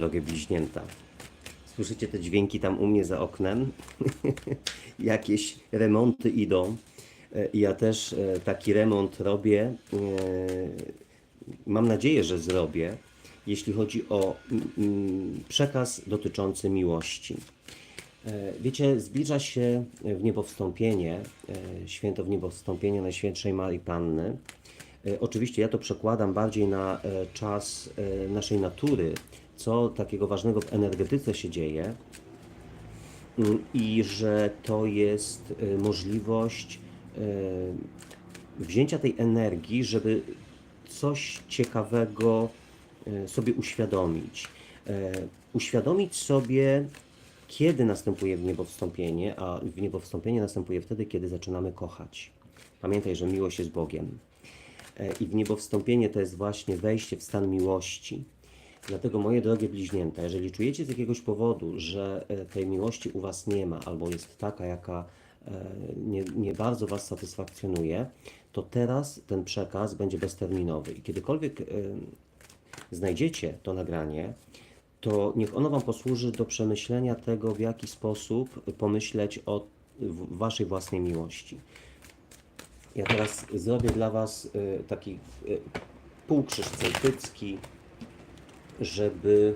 drogie bliźnięta. Słyszycie te dźwięki tam u mnie za oknem? Jakieś remonty idą. E, ja też e, taki remont robię. E, Mam nadzieję, że zrobię, jeśli chodzi o mm, mm, przekaz dotyczący miłości. Wiecie, zbliża się w niebowstąpienie, święto w niebowstąpienie Najświętszej Marii Panny. Oczywiście ja to przekładam bardziej na czas naszej natury, co takiego ważnego w energetyce się dzieje Mm, i że to jest e, możliwość e, wzięcia tej energii, żeby coś ciekawego e, sobie uświadomić. Uświadomić sobie, kiedy następuje w niebowstąpienie, a w niebowstąpienie następuje wtedy, kiedy zaczynamy kochać. Pamiętaj, że miłość jest Bogiem. I w niebowstąpienie to jest właśnie wejście w stan miłości. Dlatego, moje drogie bliźnięta, jeżeli czujecie z jakiegoś powodu, że e, tej miłości u Was nie ma, albo jest taka, jaka e, nie, nie bardzo Was satysfakcjonuje, to teraz ten przekaz będzie bezterminowy. I kiedykolwiek e, znajdziecie to nagranie, to niech ono Wam posłuży do przemyślenia tego, w jaki sposób pomyśleć o Waszej własnej miłości. Ja teraz zrobię dla Was taki półkrzyż celtycki, żeby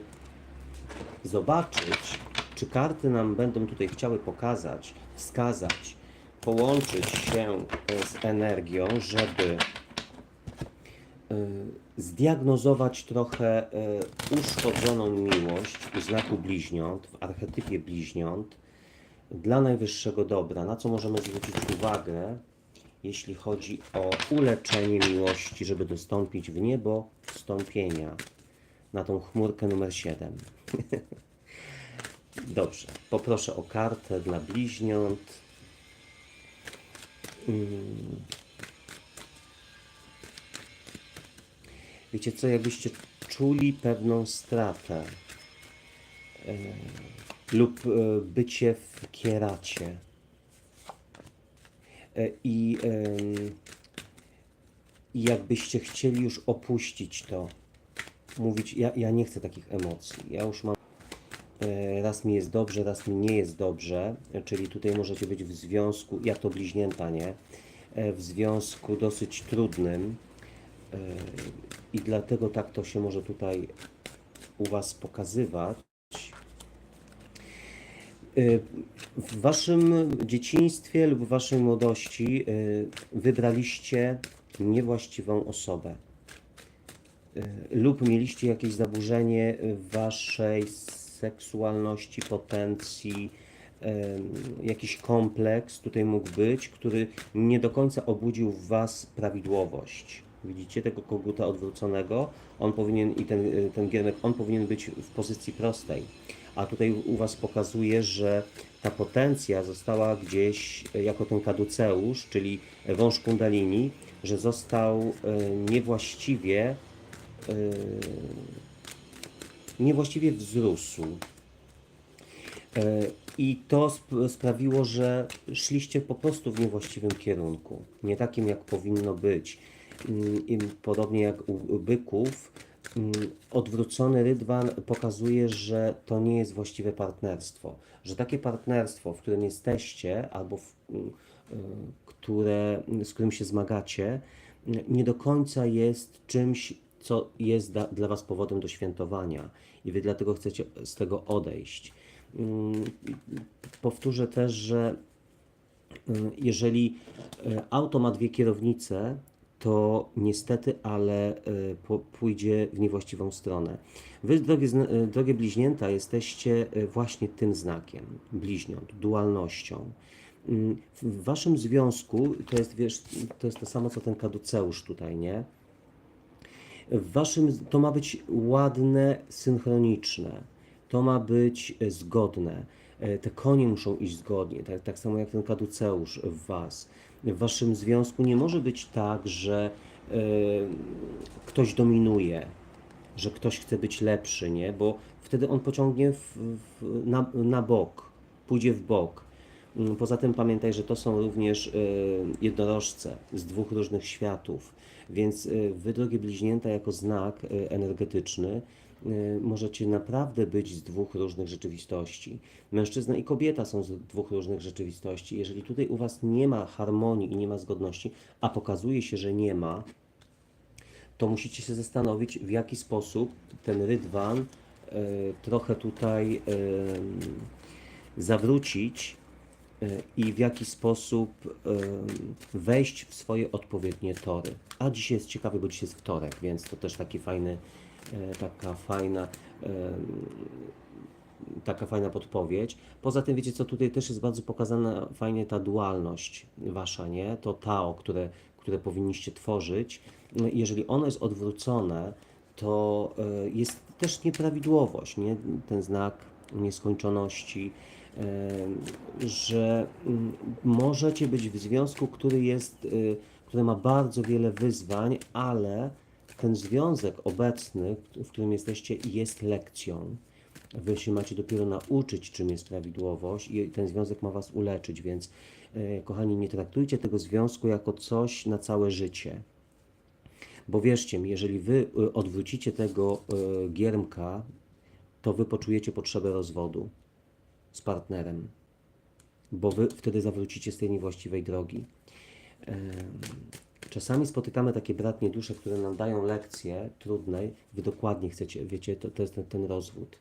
zobaczyć, czy karty nam będą tutaj chciały pokazać, wskazać, połączyć się y, z energią, żeby y, zdiagnozować trochę y, uszkodzoną miłość u znaku bliźniąt, w archetypie bliźniąt, dla najwyższego dobra, na co możemy zwrócić uwagę, jeśli chodzi o uleczenie miłości, żeby dostąpić w niebo wstąpienia na tą chmurkę numer 7. Dobrze, poproszę o kartę dla bliźniąt. Mm. Wiecie co, jakbyście czuli pewną stratę e, lub e, bycie w kieracie e, i jakbyście chcieli już opuścić to, mówić, ja, ja nie chcę takich emocji, ja już mam e, raz mi jest dobrze, raz mi nie jest dobrze, czyli tutaj możecie być w związku, jak to bliźnięta, nie? E, W związku dosyć trudnym e, i dlatego tak to się może tutaj u Was pokazywać. W waszym dzieciństwie lub w waszej młodości wybraliście niewłaściwą osobę lub mieliście jakieś zaburzenie waszej seksualności, potencji, jakiś kompleks tutaj mógł być, który nie do końca obudził w was prawidłowość. Widzicie tego koguta odwróconego? On powinien i ten, y, ten giermek, on powinien być w pozycji prostej. A tutaj u was pokazuje, że ta potencja została gdzieś y, jako ten kaduceusz, czyli wąż kundalini, że został niewłaściwie niewłaściwie wzrósł. E, I to sp- sprawiło, że szliście po prostu w niewłaściwym kierunku, nie takim jak powinno być. Mm, I podobnie jak u byków, mm, odwrócony rydwan pokazuje, że to nie jest właściwe partnerstwo. Że takie partnerstwo, w którym jesteście, albo w, mm, y, które, z którym się zmagacie, nie do końca jest czymś, co jest da, dla Was powodem do świętowania i Wy dlatego chcecie z tego odejść. Mm, Powtórzę też, że y, jeżeli y, auto ma dwie kierownice, to niestety, ale po- pójdzie w niewłaściwą stronę. Wy, drogie, y, drogie bliźnięta, jesteście właśnie tym znakiem, bliźniąt, dualnością. Mm, W waszym związku to jest, wiesz, to jest to samo, co ten kaduceusz tutaj, nie? W waszym, to ma być ładne, synchroniczne. To ma być e, zgodne. E, Te konie muszą iść zgodnie, tak, tak samo jak ten kaduceusz w was. W waszym związku nie może być tak, że e, ktoś dominuje, że ktoś chce być lepszy, nie? Bo wtedy on pociągnie w, w, na, na bok, pójdzie w bok. Mm, Poza tym pamiętaj, że to są również e, jednorożce z dwóch różnych światów, więc e, wy, drogie bliźnięta, jako znak e, energetyczny, y, możecie naprawdę być z dwóch różnych rzeczywistości. Mężczyzna i kobieta są z dwóch różnych rzeczywistości. Jeżeli tutaj u Was nie ma harmonii i nie ma zgodności, a pokazuje się, że nie ma, to musicie się zastanowić, w jaki sposób ten rydwan y, trochę tutaj y, zawrócić y, i w jaki sposób wejść w swoje odpowiednie tory. A dzisiaj jest ciekawy, bo dzisiaj jest wtorek, więc to też taki fajny, y, taka fajna, taka fajna podpowiedź. Poza tym, wiecie co, tutaj też jest bardzo pokazana fajnie ta dualność wasza, nie? To Tao, które, które powinniście tworzyć. No Jeżeli ono jest odwrócone, to y, jest też nieprawidłowość, nie? Ten znak nieskończoności, że możecie być w związku, który jest, y, który ma bardzo wiele wyzwań, ale ten związek obecny, w którym jesteście, jest lekcją. Wy się macie dopiero nauczyć, czym jest prawidłowość, i ten związek ma Was uleczyć, więc, e, kochani, nie traktujcie tego związku jako coś na całe życie. Bo wierzcie mi, jeżeli Wy e, odwrócicie tego e, giermka, to Wy poczujecie potrzebę rozwodu z partnerem, bo Wy wtedy zawrócicie z tej niewłaściwej drogi. Czasami spotykamy takie bratnie dusze, które nam dają lekcje trudnej, wy dokładnie chcecie, wiecie, to, to jest ten, ten rozwód.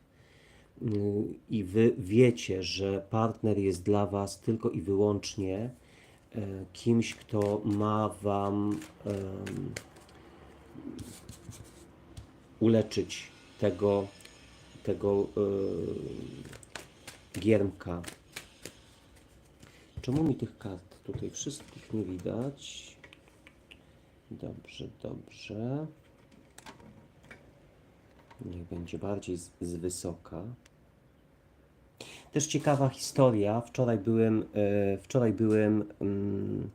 Ym, I wy wiecie, że partner jest dla was tylko i wyłącznie e, kimś, kto ma wam em, uleczyć tego, tego e, giermka. Czemu mi tych kart tutaj wszystkich nie widać? Dobrze, dobrze. Niech będzie bardziej z, z wysoka. Też ciekawa historia. Wczoraj byłem, e, wczoraj byłem mm,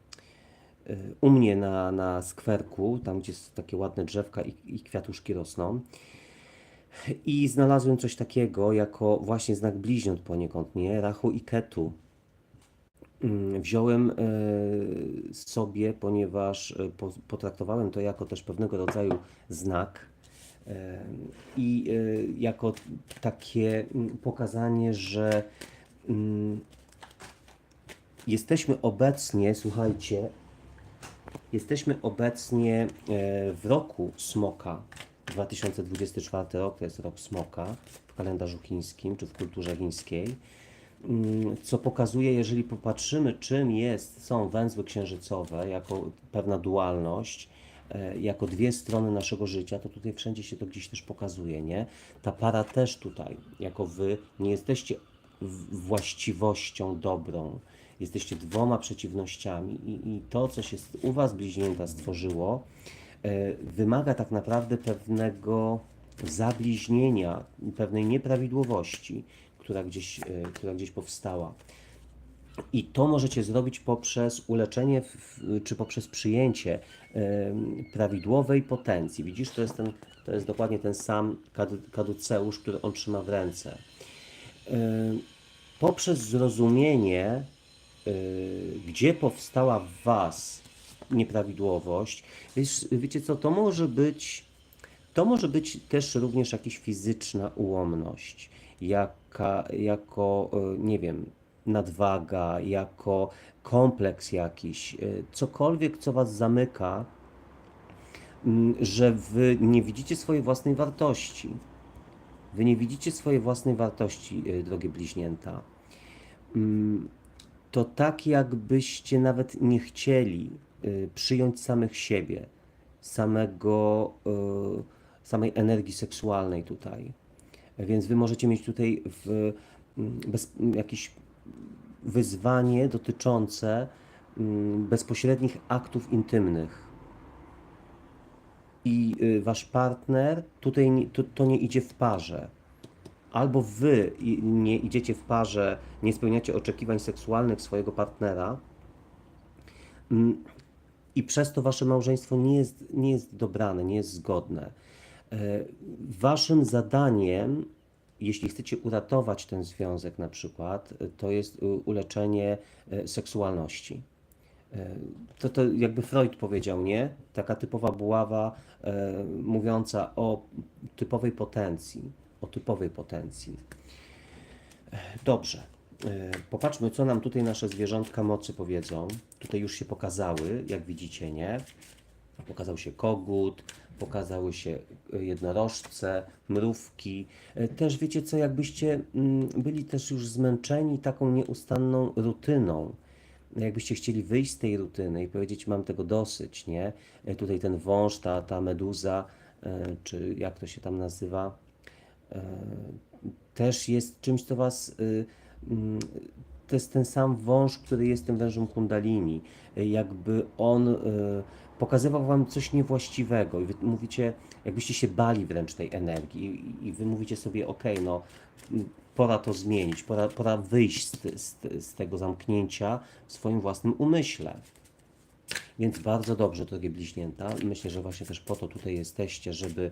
e, u mnie na, na skwerku, tam gdzie jest takie ładne drzewka i, i kwiatuszki rosną. I znalazłem coś takiego jako właśnie znak bliźniąt poniekąd, nie? Rachu i Ketu. Mm, Wziąłem e, sobie, ponieważ e, po- potraktowałem to jako też pewnego rodzaju znak e, i jako takie mm, pokazanie, że mm, jesteśmy obecnie, słuchajcie, jesteśmy obecnie w roku Smoka. 2024 rok to jest rok Smoka w kalendarzu chińskim czy w kulturze chińskiej. Mm, co pokazuje, jeżeli popatrzymy, czym jest, są węzły księżycowe, jako pewna dualność, e, jako dwie strony naszego życia, to tutaj wszędzie się to gdzieś też pokazuje, nie? Ta para też tutaj, jako wy, nie jesteście właściwością dobrą, jesteście dwoma przeciwnościami i, i to, co się u was bliźnięta stworzyło, wymaga tak naprawdę pewnego zabliźnienia, pewnej nieprawidłowości, która gdzieś, e, która gdzieś powstała. I to możecie zrobić poprzez uleczenie, w- czy poprzez przyjęcie em, prawidłowej potencji. Widzisz, to jest, ten, to jest dokładnie ten sam kadu- kaduceusz, który on trzyma w ręce. Em, Poprzez zrozumienie, y, gdzie powstała w Was nieprawidłowość, wiesz, wiecie co, to może być to może być też również jakaś fizyczna ułomność, jaka, jako, e, nie wiem, nadwaga, jako kompleks jakiś, e, cokolwiek, co was zamyka, że wy nie widzicie swojej własnej wartości. Wy nie widzicie swojej własnej wartości, e, drogie bliźnięta. To tak, jakbyście nawet nie chcieli przyjąć samych siebie, samego, y, samej energii seksualnej tutaj. Więc wy możecie mieć tutaj w, mm, bez, m, jakieś wyzwanie dotyczące mm, bezpośrednich aktów intymnych. I y, wasz partner tutaj to, to nie idzie w parze. Albo wy nie idziecie w parze, nie spełniacie oczekiwań seksualnych swojego partnera, mm, i przez to wasze małżeństwo nie jest, nie jest dobrane, nie jest zgodne. E, Waszym zadaniem, jeśli chcecie uratować ten związek na przykład, to jest uleczenie e, seksualności. E, To, to jakby Freud powiedział, nie? Taka typowa buława mówiąca o typowej potencji, o typowej potencji. Dobrze. E, Popatrzmy, co nam tutaj nasze zwierzątka mocy powiedzą. Tutaj już się pokazały, jak widzicie, nie? Pokazał się kogut, pokazały się e, jednorożce, mrówki. E, Też wiecie co, jakbyście mm, byli też już zmęczeni taką nieustanną rutyną, jakbyście chcieli wyjść z tej rutyny i powiedzieć, mam tego dosyć, nie? Tutaj ten wąż, ta, ta meduza, czy jak to się tam nazywa, też jest czymś, co was. To jest ten sam wąż, który jest tym wężem kundalini. Jakby on y, pokazywał wam coś niewłaściwego i wy mówicie, jakbyście się bali wręcz tej energii i, wy mówicie sobie, okej, no pora to zmienić, pora, pora wyjść z, z, z tego zamknięcia w swoim własnym umyśle. Więc bardzo dobrze, drogie bliźnięta. Myślę, że właśnie też po to tutaj jesteście, żeby e,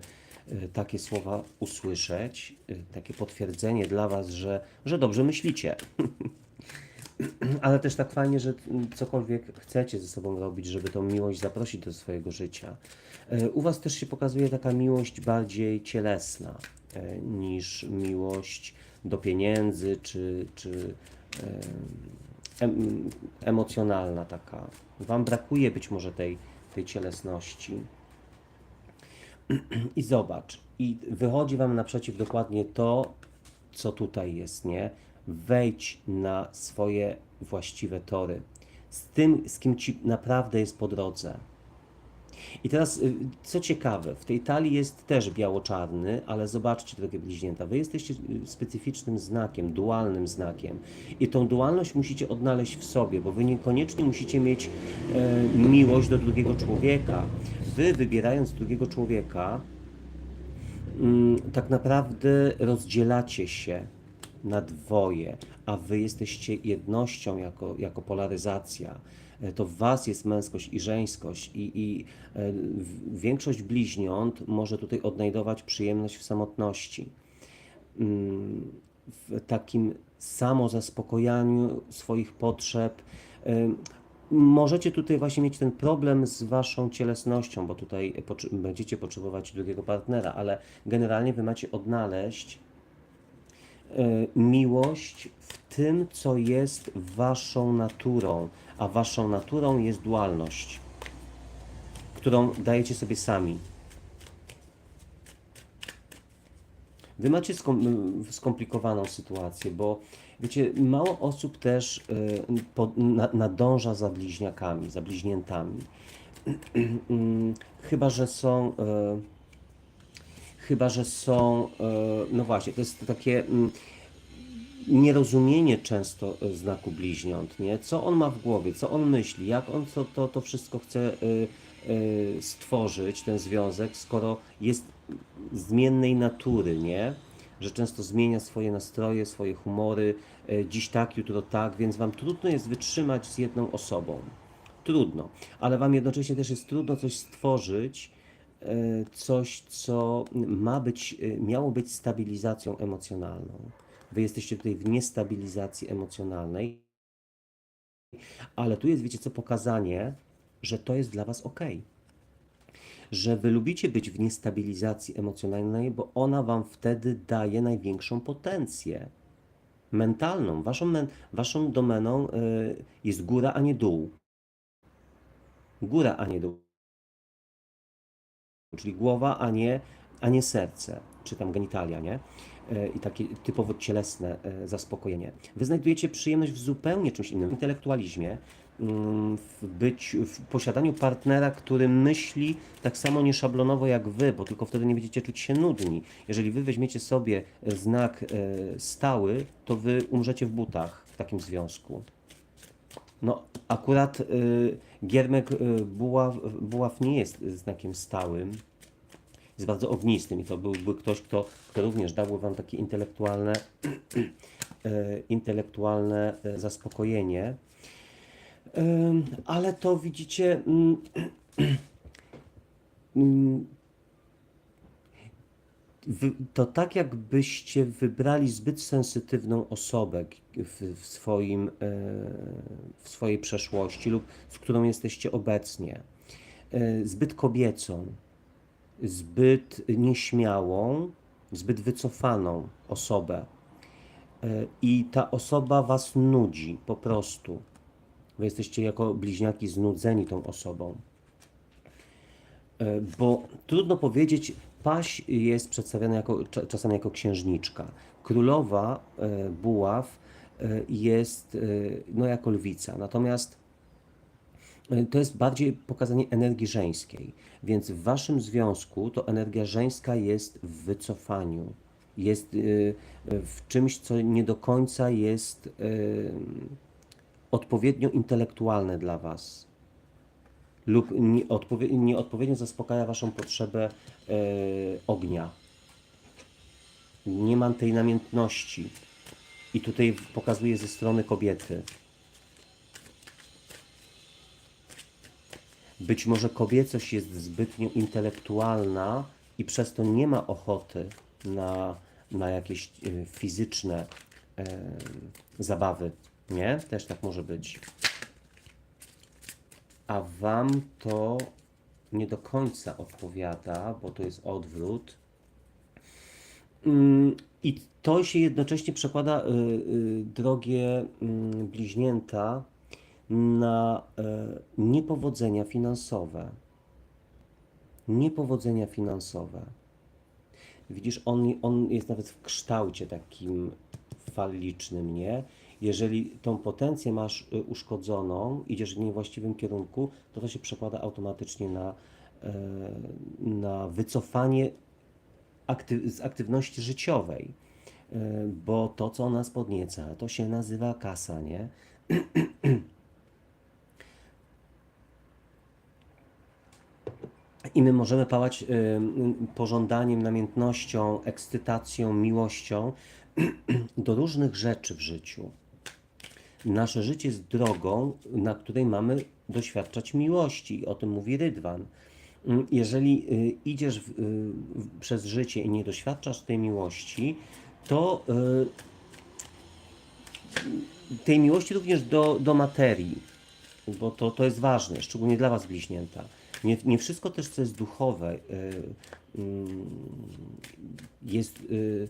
takie słowa usłyszeć, e, takie potwierdzenie dla Was, że, że dobrze myślicie. Ale też tak fajnie, że mm, cokolwiek chcecie ze sobą robić, żeby tą miłość zaprosić do swojego życia. E, U Was też się pokazuje taka miłość bardziej cielesna niż miłość do pieniędzy czy, czy em, emocjonalna taka. Wam brakuje być może tej, tej cielesności. I zobacz, i wychodzi Wam naprzeciw dokładnie to, co tutaj jest, nie? Wejdź na swoje właściwe tory. Z tym, z kim Ci naprawdę jest po drodze. I teraz, y, co ciekawe, w tej talii jest też biało-czarny, ale zobaczcie, drogie bliźnięta, wy jesteście y, specyficznym znakiem, dualnym znakiem. I tą dualność musicie odnaleźć w sobie, bo wy niekoniecznie musicie mieć e, miłość do drugiego człowieka. Wy, wybierając drugiego człowieka, mm, tak naprawdę rozdzielacie się na dwoje, a wy jesteście jednością jako, jako polaryzacja. E, To w was jest męskość i żeńskość i, i e, większość bliźniąt może tutaj odnajdować przyjemność w samotności. Mm, W takim samozaspokojaniu swoich potrzeb. Możecie tutaj właśnie mieć ten problem z waszą cielesnością, bo tutaj będziecie potrzebować drugiego partnera, ale generalnie wy macie odnaleźć e, miłość w tym, co jest waszą naturą, a waszą naturą jest dualność, którą dajecie sobie sami. Wy macie skom- skomplikowaną sytuację, bo wiecie, mało osób też na, nadąża za bliźniakami, za bliźniętami. Mm, Chyba, że są. y, Chyba, że są. y, No właśnie, to jest takie. mm, nierozumienie często e, znaku bliźniąt, nie? Co on ma w głowie, co on myśli, jak on to, to, to wszystko chce stworzyć, ten związek, skoro jest zmiennej natury, nie? Że często zmienia swoje nastroje, swoje humory, y, dziś tak, jutro tak, więc wam trudno jest wytrzymać z jedną osobą. Trudno, ale wam jednocześnie też jest trudno coś stworzyć, y, coś, co ma być, y, miało być stabilizacją emocjonalną. Wy jesteście tutaj w niestabilizacji emocjonalnej, ale tu jest, wiecie co, pokazanie, że to jest dla Was ok. Że Wy lubicie być w niestabilizacji emocjonalnej, bo ona Wam wtedy daje największą potencję mentalną. Waszą, men, waszą domeną y, jest góra, a nie dół. Góra, a nie dół. Czyli głowa, a nie, a nie serce, czy tam genitalia, nie? E, I takie typowo cielesne e, zaspokojenie. Wy znajdujecie przyjemność w zupełnie czymś innym, intelektualizmie, w, być, w posiadaniu partnera, który myśli tak samo nieszablonowo jak wy, bo tylko wtedy nie będziecie czuć się nudni. Jeżeli wy weźmiecie sobie e, znak e, stały, to wy umrzecie w butach w takim związku. No, akurat y, Giermek y, Buław, Buław nie jest znakiem stałym. Jest bardzo ognistym i to byłby ktoś, kto, kto również dałby wam takie intelektualne, e, intelektualne zaspokojenie. Ale to widzicie, mm, mm, to tak jakbyście wybrali zbyt sensytywną osobę w, w, swoim, e, w swojej przeszłości lub z którą jesteście obecnie. E, Zbyt kobiecą, zbyt nieśmiałą, zbyt wycofaną osobę. E, I ta osoba was nudzi po prostu. Wy jesteście jako bliźniaki znudzeni tą osobą. E, Bo trudno powiedzieć, paś jest przedstawiana jako, cza- czasami jako księżniczka. Królowa e, buław e, jest no, jako lwica. Natomiast to jest bardziej pokazanie energii żeńskiej. Więc w waszym związku to energia żeńska jest w wycofaniu. Jest w czymś, co nie do końca jest odpowiednio intelektualne dla was lub nieodpowie- nieodpowiednio zaspokaja Waszą potrzebę e, ognia. Nie mam tej namiętności. I tutaj pokazuję ze strony kobiety. Być może kobiecość jest zbytnio intelektualna i przez to nie ma ochoty na, na jakieś e, fizyczne e, zabawy. Nie? Też tak może być a wam to nie do końca odpowiada, bo to jest odwrót. Mm, I to się jednocześnie przekłada, y, y, drogie mm, bliźnięta, na y, niepowodzenia finansowe. Niepowodzenia finansowe. Widzisz, on, on jest nawet w kształcie takim falicznym, nie? Jeżeli tą potencję masz y, uszkodzoną, idziesz w niewłaściwym kierunku, to to się przekłada automatycznie na, e, na wycofanie akty z aktywności życiowej. E, Bo to, co nas podnieca, to się nazywa kasa, nie? I my możemy pałać y, pożądaniem, namiętnością, ekscytacją, miłością do różnych rzeczy w życiu. Nasze życie jest drogą, na której mamy doświadczać miłości. O tym mówi Rydwan. Mm, Jeżeli y, idziesz w, y, w, przez życie i nie doświadczasz tej miłości, to y, tej miłości również do, do materii, bo to, to jest ważne, szczególnie dla Was bliźnięta. Nie, nie wszystko też, co jest duchowe, y, mm, jest y,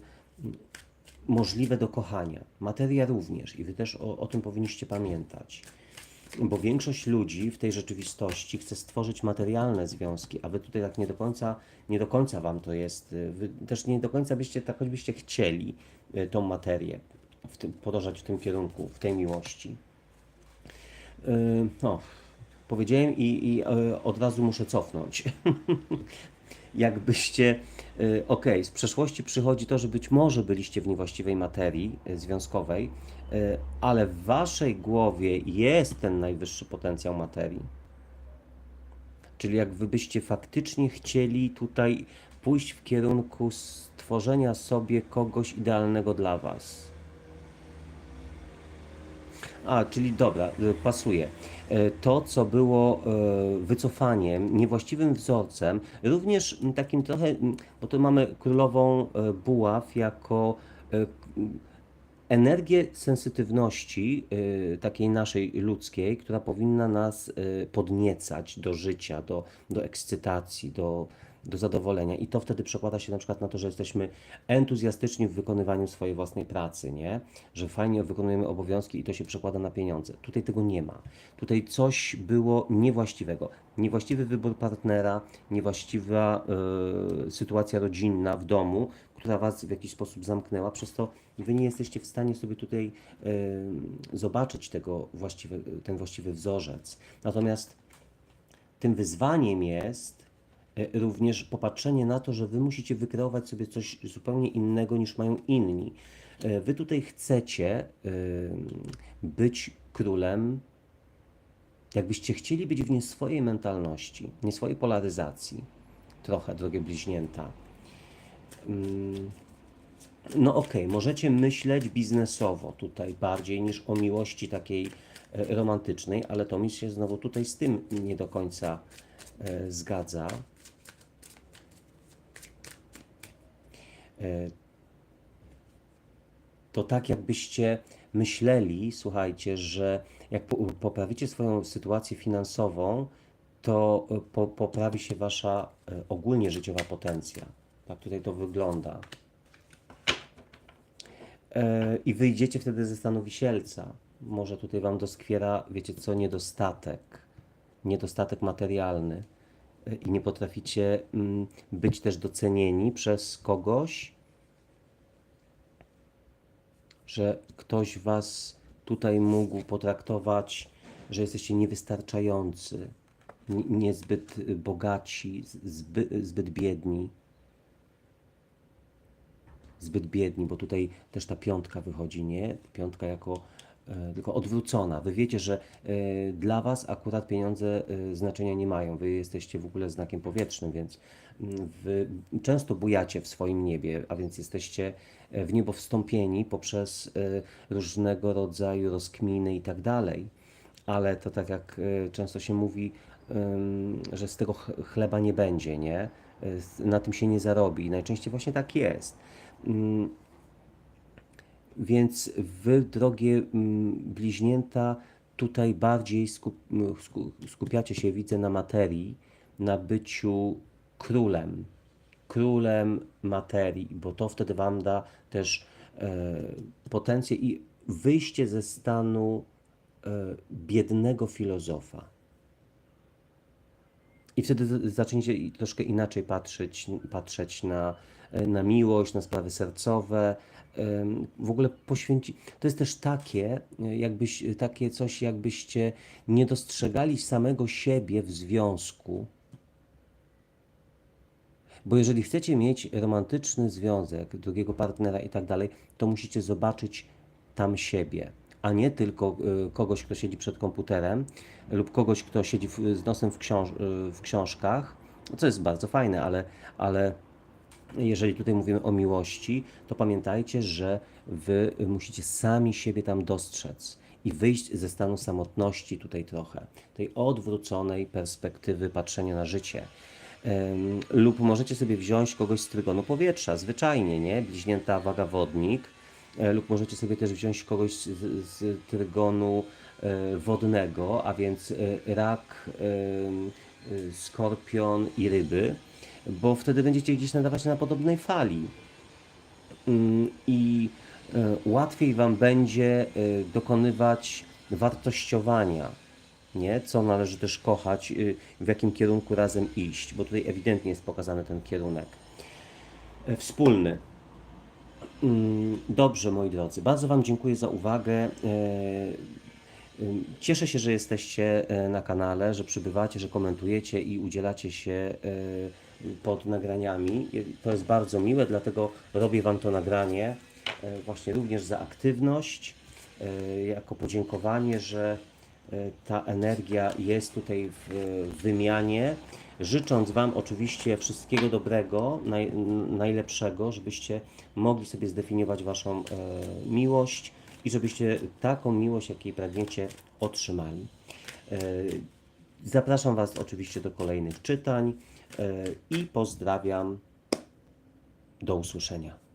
możliwe do kochania. Materia również i Wy też o, o tym powinniście pamiętać. Bo większość ludzi w tej rzeczywistości chce stworzyć materialne związki, a Wy tutaj tak nie do końca, nie do końca Wam to jest, y, Wy też nie do końca byście, tak choćbyście chcieli y, tą materię w tym, podążać w tym kierunku, w tej miłości. Yy, No, powiedziałem i, i e, od razu muszę cofnąć. Jakbyście, y, okej, z przeszłości przychodzi to, że być może byliście w niewłaściwej materii y, związkowej, y, ale w waszej głowie jest ten najwyższy potencjał materii. Czyli jak wy byście faktycznie chcieli tutaj pójść w kierunku stworzenia sobie kogoś idealnego dla was. A, czyli dobra, y, pasuje. E, To, co było e, wycofaniem, niewłaściwym wzorcem, również takim trochę, bo tu mamy królową e, buław jako energię sensytywności, takiej naszej ludzkiej, która powinna nas podniecać do życia, do, do ekscytacji, do, do zadowolenia. I to wtedy przekłada się na przykład na to, że jesteśmy entuzjastyczni w wykonywaniu swojej własnej pracy, nie? Że fajnie wykonujemy obowiązki i to się przekłada na pieniądze. Tutaj tego nie ma. Tutaj coś było niewłaściwego. Niewłaściwy wybór partnera, niewłaściwa y, sytuacja rodzinna w domu, która was w jakiś sposób zamknęła, przez to wy nie jesteście w stanie sobie tutaj y, zobaczyć tego właściwy, ten właściwy wzorzec. Natomiast tym wyzwaniem jest również popatrzenie na to, że wy musicie wykreować sobie coś zupełnie innego niż mają inni. E, Wy tutaj chcecie być królem, jakbyście chcieli być w nie swojej mentalności, nie swojej polaryzacji. Trochę, drogie bliźnięta. Mm, No okej, możecie myśleć biznesowo tutaj bardziej niż o miłości takiej e, romantycznej, ale to mi się znowu tutaj z tym nie do końca e, zgadza. To tak jakbyście myśleli, słuchajcie, że jak po- poprawicie swoją sytuację finansową, to e, po, poprawi się wasza e, ogólnie życiowa potencja. Tak tutaj to wygląda. E, I wyjdziecie wtedy ze stanu wisielca. Może tutaj wam doskwiera, wiecie co, niedostatek. Niedostatek materialny. I nie potraficie mm, być też docenieni przez kogoś, że ktoś was tutaj mógł potraktować, że jesteście niewystarczający, ni- niezbyt bogaci, zbyt, zbyt biedni. Zbyt biedni, bo tutaj też ta piątka wychodzi, nie? Piątka jako tylko odwrócona. Wy wiecie, że e, dla was akurat pieniądze e, znaczenia nie mają. Wy jesteście w ogóle znakiem powietrznym, więc mm, wy często bujacie w swoim niebie, a więc jesteście e, w niebo wstąpieni poprzez e, różnego rodzaju rozkminy i tak dalej. Ale to tak jak e, często się mówi, że z tego ch- chleba nie będzie, nie? E, Na tym się nie zarobi. Najczęściej właśnie tak jest. Więc wy, drogie mm, bliźnięta, tutaj bardziej skup, m, sku- skupiacie się, widzę, na materii, na byciu królem, królem materii, bo to wtedy wam da też e, potencję i wyjście ze stanu e, biednego filozofa. I wtedy zaczniecie troszkę inaczej patrzeć, patrzeć na, e, na miłość, na sprawy sercowe. W ogóle poświęci. To jest też takie, e, jakbyś, takie coś, jakbyście nie dostrzegali samego siebie w związku. Bo jeżeli chcecie mieć romantyczny związek, drugiego partnera i tak dalej, to musicie zobaczyć tam siebie, a nie tylko y, kogoś, kto siedzi przed komputerem lub kogoś, kto siedzi z nosem w, książ- y, w książkach, co jest bardzo fajne, ale, ale jeżeli tutaj mówimy o miłości, to pamiętajcie, że wy musicie sami siebie tam dostrzec i wyjść ze stanu samotności tutaj trochę, tej odwróconej perspektywy patrzenia na życie. Lub możecie sobie wziąć kogoś z trygonu powietrza, zwyczajnie, nie? Bliźnięta wagawodnik, e, lub możecie sobie też wziąć kogoś z, z trygonu e, wodnego, a więc e, rak, e, skorpion i ryby, bo wtedy będziecie gdzieś nadawać na podobnej fali. Mm, I e, łatwiej Wam będzie e, dokonywać wartościowania, nie? co należy też kochać, w jakim kierunku razem iść, bo tutaj ewidentnie jest pokazany ten kierunek e, wspólny. Mm, Dobrze, moi drodzy, bardzo Wam dziękuję za uwagę. E, Cieszę się, że jesteście e, na kanale, że przybywacie, że komentujecie i udzielacie się e, pod nagraniami. To jest bardzo miłe, dlatego robię Wam to nagranie właśnie również za aktywność, jako podziękowanie, że ta energia jest tutaj w wymianie. Życząc Wam oczywiście wszystkiego dobrego, naj, najlepszego, żebyście mogli sobie zdefiniować Waszą e, miłość i żebyście taką miłość, jakiej pragniecie, otrzymali. E, zapraszam Was oczywiście do kolejnych czytań e, i pozdrawiam. Do usłyszenia.